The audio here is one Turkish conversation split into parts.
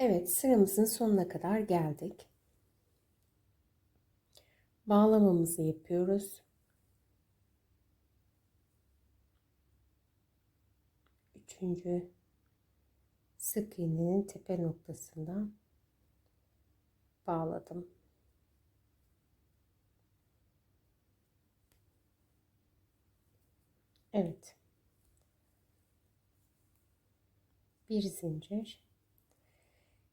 Evet, sıramızın sonuna kadar geldik. Bağlamamızı yapıyoruz. Üçüncü sık iğnenin tepe noktasından bağladım. Evet. Bir zincir.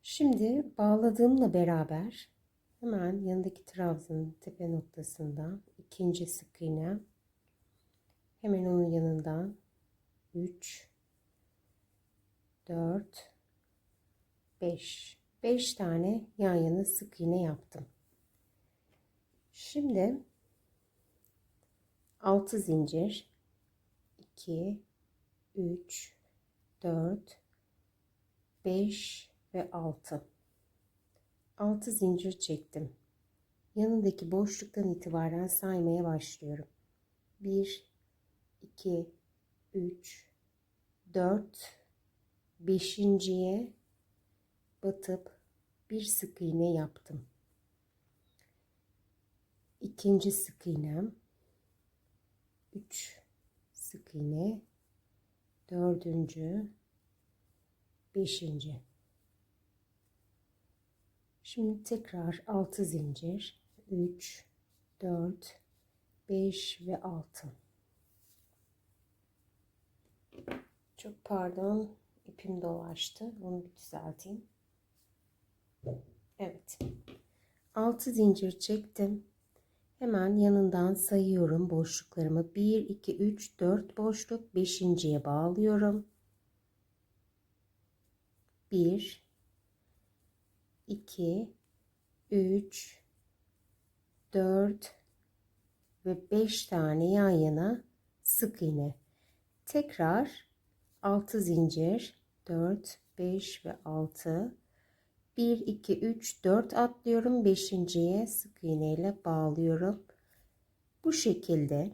Şimdi bağladığımla beraber hemen yanındaki trabzanın tepe noktasından ikinci sık iğne hemen onun yanından 3 4 5 5 tane yan yana sık iğne yaptım. Şimdi 6 zincir 2 3 4 5 ve 6 6 zincir çektim. Yanındaki boşluktan itibaren saymaya başlıyorum. 1 2 3 4 beşinciye batıp bir sık iğne yaptım. İkinci sık iğnem 3 sık iğne. Dördüncü. Beşinci şimdi tekrar 6 zincir. 3 4 5 ve 6 çok pardon ipim dolaştı. Onu bir düzelteyim. Evet. 6 zincir çektim. Hemen yanından sayıyorum boşluklarımı. 1 2 3 4 boşluk. 5.ye bağlıyorum. 1 2 3 4 ve 5 tane yan yana sık iğne. Tekrar 6 zincir 4 5 ve 6 1 2 3 4 atlıyorum 5.ye sık iğne ile bağlıyorum. Bu şekilde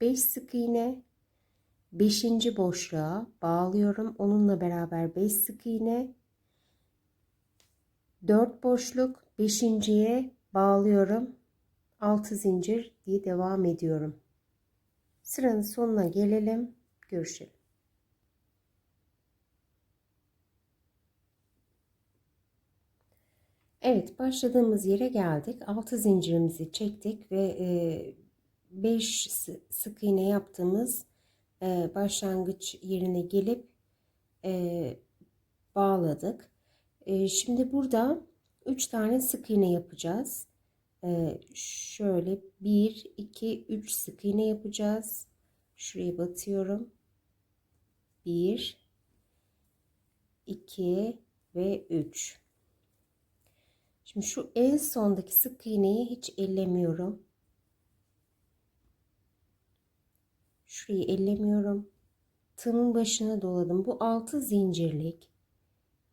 5 sık iğne 5. boşluğa bağlıyorum. Onunla beraber 5 sık iğne 4 boşluk 5.ye bağlıyorum. 6 zincir diye devam ediyorum. Sıranın sonuna gelelim. Görüşelim. Evet başladığımız yere geldik. 6 zincirimizi çektik ve 5 sık iğne yaptığımız başlangıç yerine gelip bağladık. Şimdi burada 3 tane sık iğne yapacağız. Şöyle 1 2 3 sık iğne yapacağız. Şuraya batıyorum. 1 2 ve 3 Şimdi şu en sondaki sık iğneyi hiç ellemiyorum. Şurayı ellemiyorum. Tığımın başına doladım. Bu altı zincirlik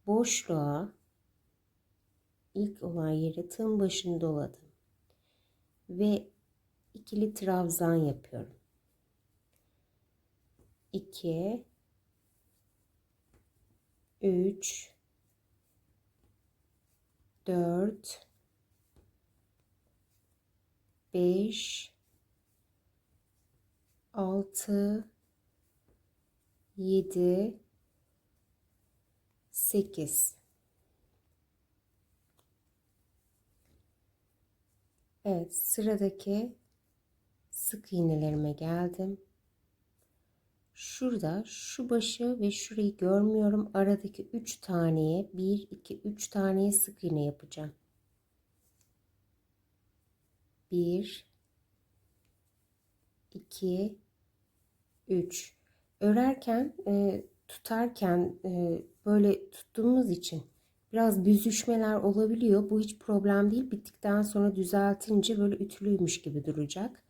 boşluğa ilk olan yere tığın başını doladım. Ve ikili trabzan yapıyorum. 2 3 4 5 6 7 8 Evet sıradaki sık iğnelerime geldim. Şurada şu başı ve şurayı görmüyorum. Aradaki 3 taneye 1 2 3 taneye sık iğne yapacağım. 1 2 3 örerken e, tutarken e, böyle tuttuğumuz için biraz büzüşmeler olabiliyor. Bu hiç problem değil. Bittikten sonra düzeltince böyle ütülüymüş gibi duracak.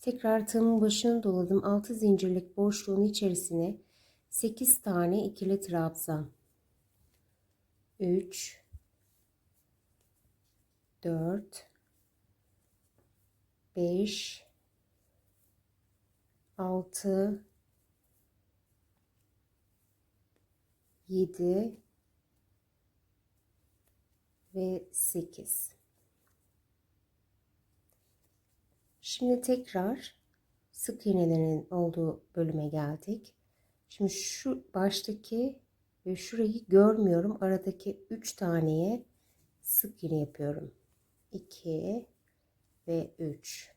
Tekrar tığımın başını doladım. 6 zincirlik boşluğun içerisine 8 tane ikili trabzan. 3 4 5 6 7 ve 8. Şimdi tekrar sık iğnelerin olduğu bölüme geldik. Şimdi şu baştaki ve şurayı görmüyorum. Aradaki 3 taneye sık iğne yapıyorum. 2 ve 3.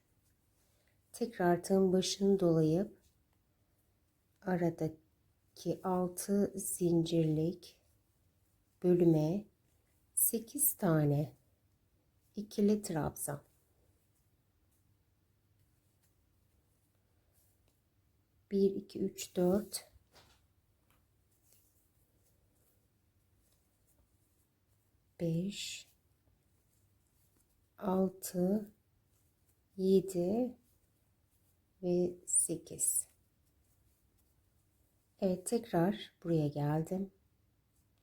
Tekrar tığın başını dolayıp aradaki 6 zincirlik bölüme 8 tane ikili trabzan. Bir, iki, üç, dört, beş, altı, yedi ve sekiz. Evet tekrar buraya geldim.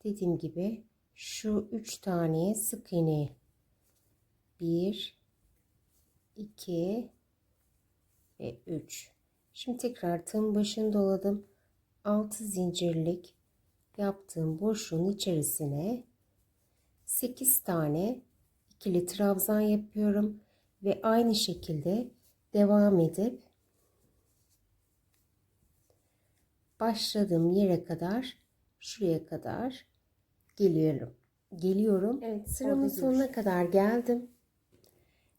Dediğim gibi şu üç taneye sık iğne. Bir, iki ve üç. Şimdi tekrar tığın başını doladım. 6 zincirlik yaptığım boşluğun içerisine 8 tane ikili trabzan yapıyorum ve aynı şekilde devam edip başladığım yere kadar şuraya kadar geliyorum. Geliyorum. Evet sıramın sonuna kadar geldim.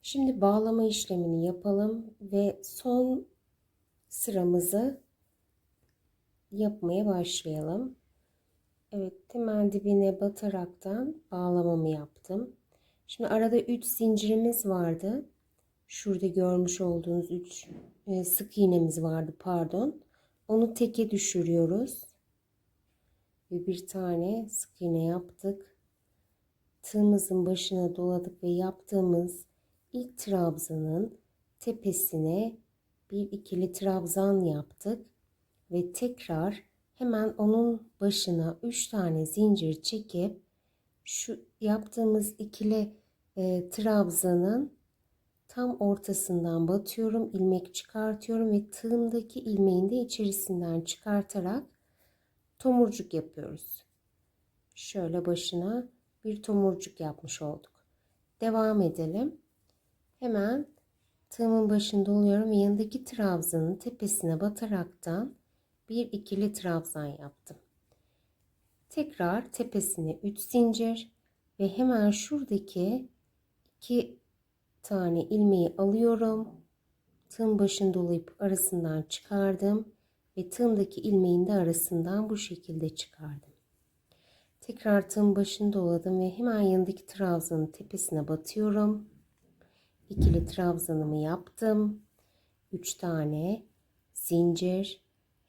Şimdi bağlama işlemini yapalım ve son sıramızı yapmaya başlayalım. Evet hemen dibine bataraktan bağlamamı yaptım. Şimdi arada 3 zincirimiz vardı. Şurada görmüş olduğunuz 3 e, sık iğnemiz vardı pardon. Onu teke düşürüyoruz. Ve bir tane sık iğne yaptık. Tığımızın başına doladık ve yaptığımız ilk trabzanın tepesine bir ikili trabzan yaptık ve tekrar hemen onun başına 3 tane zincir çekip şu yaptığımız ikili e, trabzanın tam ortasından batıyorum ilmek çıkartıyorum ve tığımdaki ilmeğin de içerisinden çıkartarak tomurcuk yapıyoruz. Şöyle başına bir tomurcuk yapmış olduk. Devam edelim. Hemen Tığımın başında oluyorum ve yanındaki trabzanın tepesine bataraktan bir ikili trabzan yaptım. Tekrar tepesine 3 zincir ve hemen şuradaki iki tane ilmeği alıyorum. Tığın başını dolayıp arasından çıkardım ve tığımdaki ilmeğin de arasından bu şekilde çıkardım. Tekrar tığın başını doladım ve hemen yanındaki trabzanın tepesine batıyorum ikili trabzanımı yaptım. 3 tane zincir.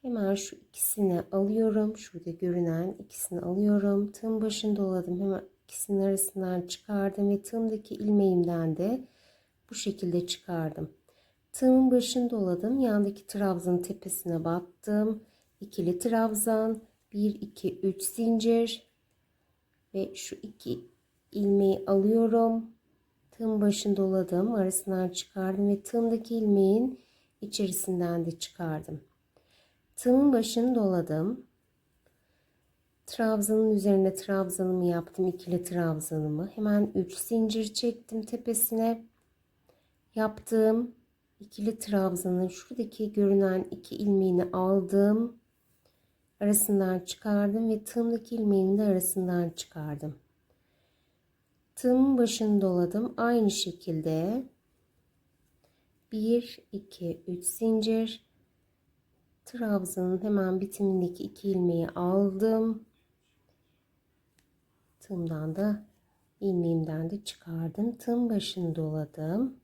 Hemen şu ikisini alıyorum. Şurada görünen ikisini alıyorum. Tığın başını doladım. Hemen ikisinin arasından çıkardım ve tığımdaki ilmeğimden de bu şekilde çıkardım. Tığımın başını doladım. Yandaki trabzanın tepesine battım. İkili trabzan. 1 2 3 zincir ve şu iki ilmeği alıyorum tığım başını doladım arasından çıkardım ve tığımdaki ilmeğin içerisinden de çıkardım tığımın başını doladım trabzanın üzerine trabzanımı yaptım ikili trabzanımı hemen 3 zincir çektim tepesine yaptığım ikili trabzanın şuradaki görünen iki ilmeğini aldım arasından çıkardım ve tığımdaki ilmeğini de arasından çıkardım tığımın başını doladım. Aynı şekilde 1 2 3 zincir trabzanın hemen bitimindeki iki ilmeği aldım. Tığımdan da ilmeğimden de çıkardım. Tığım başını doladım.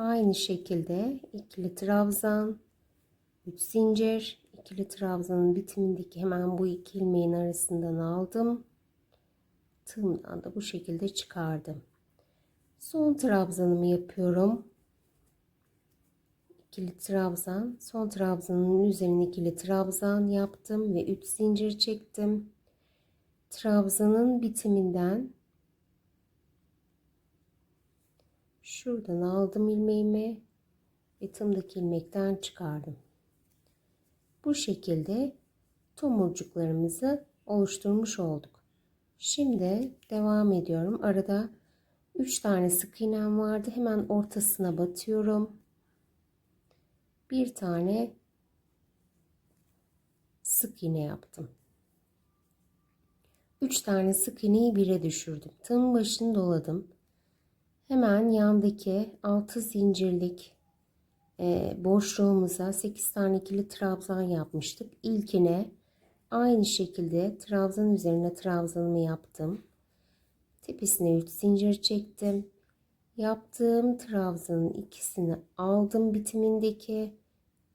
Aynı şekilde ikili trabzan 3 zincir ikili trabzanın bitimindeki hemen bu iki ilmeğin arasından aldım tığımdan da bu şekilde çıkardım. Son trabzanımı yapıyorum. İkili trabzan, son trabzanın üzerine ikili trabzan yaptım ve 3 zincir çektim. Trabzanın bitiminden şuradan aldım ilmeğimi ve tımdaki ilmekten çıkardım. Bu şekilde tomurcuklarımızı oluşturmuş olduk. Şimdi devam ediyorum. Arada 3 tane sık iğnem vardı. Hemen ortasına batıyorum. Bir tane sık iğne yaptım. 3 tane sık iğneyi bire düşürdüm. Tığın başını doladım. Hemen yandaki 6 zincirlik e, boşluğumuza 8 tane ikili trabzan yapmıştık. İlkine aynı şekilde trabzan üzerine trabzanımı yaptım. Tepesine 3 zincir çektim. Yaptığım trabzanın ikisini aldım bitimindeki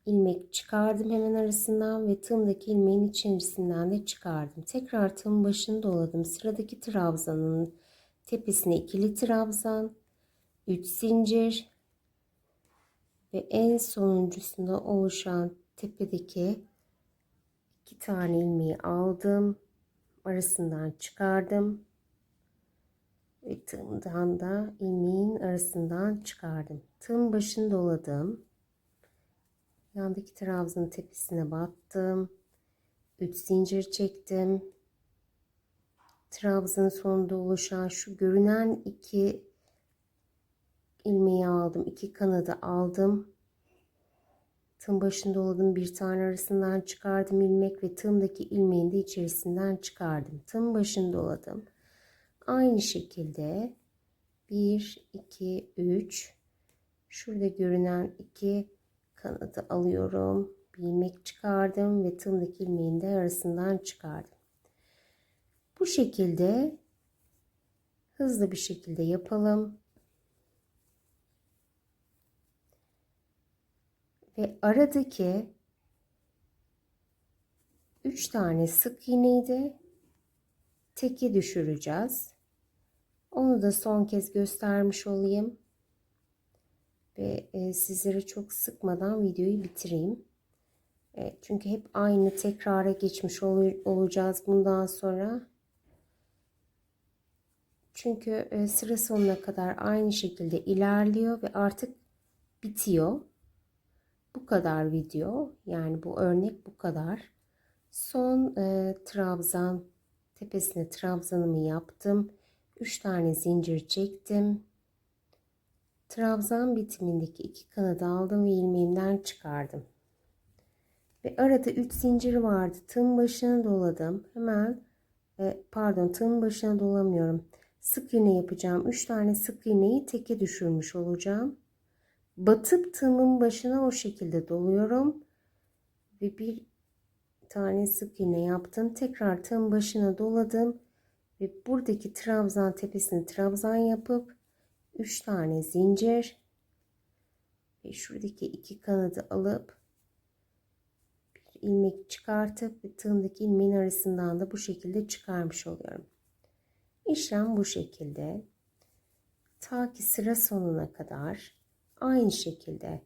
ilmek çıkardım hemen arasından ve tığımdaki ilmeğin içerisinden de çıkardım. Tekrar tığın başını doladım. Sıradaki trabzanın tepesine ikili trabzan, 3 zincir ve en sonuncusunda oluşan tepedeki iki tane ilmeği aldım. Arasından çıkardım. Ve tığımdan da ilmeğin arasından çıkardım. Tığın başını doladım. Yandaki trabzanın tepesine battım. 3 zincir çektim. Trabzanın sonunda oluşan şu görünen iki ilmeği aldım. iki kanadı aldım. Tığın başını doladım. Bir tane arasından çıkardım ilmek ve tığımdaki ilmeğin de içerisinden çıkardım. Tığın başını doladım. Aynı şekilde 1, 2, 3 şurada görünen iki kanadı alıyorum. Bir ilmek çıkardım ve tığımdaki ilmeğin de arasından çıkardım. Bu şekilde hızlı bir şekilde yapalım. Ve aradaki 3 tane sık iğneyi de teke düşüreceğiz. Onu da son kez göstermiş olayım. Ve e, sizleri çok sıkmadan videoyu bitireyim. E, çünkü hep aynı tekrara geçmiş ol, olacağız bundan sonra. Çünkü e, sıra sonuna kadar aynı şekilde ilerliyor ve artık bitiyor. Bu kadar video. Yani bu örnek bu kadar. Son e, trabzan tepesine trabzanımı yaptım. 3 tane zincir çektim. Trabzan bitimindeki iki kanadı aldım ve ilmeğimden çıkardım. Ve arada 3 zincir vardı. Tığın başına doladım. Hemen e, pardon tığın başına dolamıyorum. Sık iğne yapacağım. 3 tane sık iğneyi teke düşürmüş olacağım. Batıp tığımın başına o şekilde doluyorum. Ve bir tane sık iğne yaptım. Tekrar tığın başına doladım. Ve buradaki trabzan tepesini trabzan yapıp 3 tane zincir ve şuradaki iki kanadı alıp bir ilmek çıkartıp ve tığımdaki ilmeğin arasından da bu şekilde çıkarmış oluyorum. İşlem bu şekilde. Ta ki sıra sonuna kadar aynı şekilde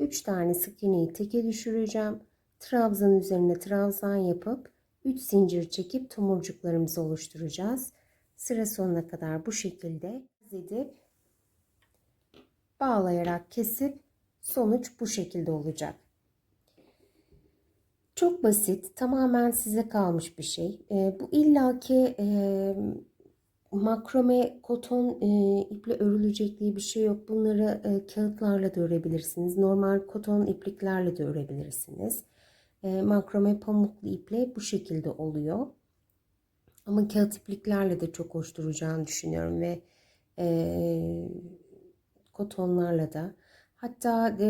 3 tane sık iğneyi teke düşüreceğim. Trabzan üzerine trabzan yapıp 3 zincir çekip tomurcuklarımızı oluşturacağız. Sıra sonuna kadar bu şekilde edip bağlayarak kesip sonuç bu şekilde olacak. Çok basit, tamamen size kalmış bir şey. E, bu illaki e, makrome koton e, iple örülecek diye bir şey yok. Bunları e, kağıtlarla da örebilirsiniz. Normal koton ipliklerle de örebilirsiniz. E, makrome pamuklu iple bu şekilde oluyor. Ama kağıt ipliklerle de çok hoş duracağını düşünüyorum ve e, kotonlarla da hatta e,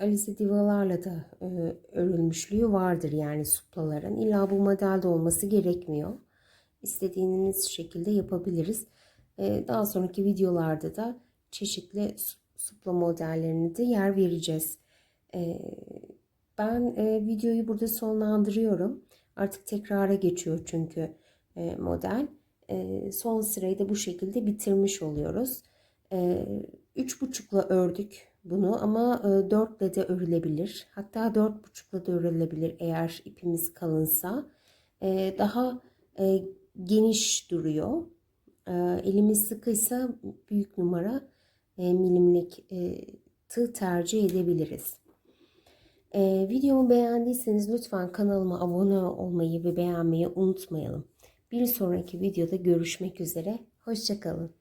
alize divalarla da e, örülmüşlüğü vardır yani suplaların. İlla bu modelde olması gerekmiyor. İstediğiniz şekilde yapabiliriz. E, daha sonraki videolarda da çeşitli supla modellerini de yer vereceğiz. E, ben e, videoyu burada sonlandırıyorum. Artık tekrara geçiyor çünkü e, model. E, son sırayı da bu şekilde bitirmiş oluyoruz. E, üç buçukla ördük bunu ama e, dörtle de örülebilir. Hatta dört buçukla da örülebilir eğer ipimiz kalınsa. Daha geniş duruyor. E, elimiz sıkıysa büyük numara e, milimlik e, tığ tercih edebiliriz. E, videomu beğendiyseniz lütfen kanalıma abone olmayı ve beğenmeyi unutmayalım. Bir sonraki videoda görüşmek üzere. Hoşçakalın.